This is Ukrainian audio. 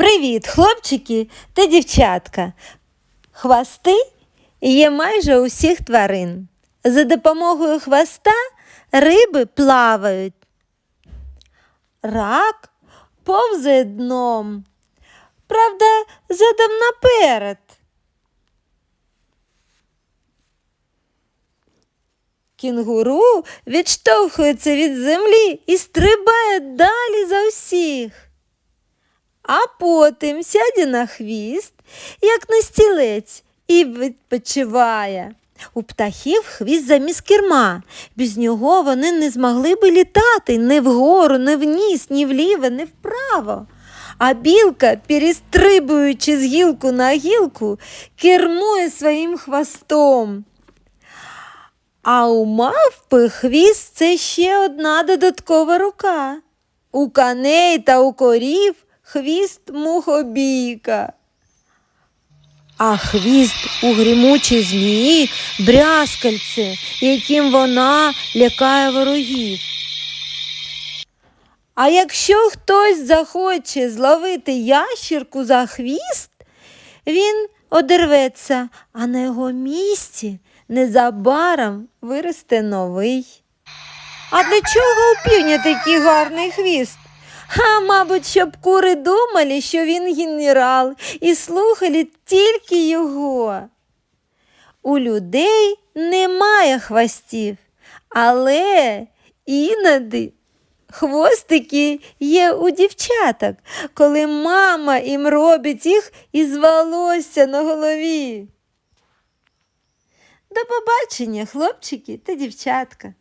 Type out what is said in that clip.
Привіт, хлопчики та дівчатка. Хвости є майже у всіх тварин. За допомогою хвоста риби плавають. Рак повзає дном. Правда, задом наперед. Кінгуру відштовхується від землі і стрибає далі за всіх. А потім сяде на хвіст, як на стілець, і відпочиває. У птахів хвіст замість керма. Без нього вони не змогли би літати ні вгору, ні вниз, ні вліво, ні вправо. А білка, перестрибуючи з гілку на гілку, кермує своїм хвостом. А у мавпи хвіст це ще одна додаткова рука. У коней та у корів хвіст мухобійка. А хвіст у грімучій змії брязкальце, яким вона лякає ворогів. А якщо хтось захоче зловити ящірку за хвіст, він одерветься, а на його місці незабаром виросте новий. А для чого у півня такий гарний хвіст? А, мабуть, щоб кури думали, що він генерал, і слухали тільки його. У людей немає хвостів, але іноді хвостики є у дівчаток, коли мама їм робить їх із волосся на голові. До побачення, хлопчики та дівчатка.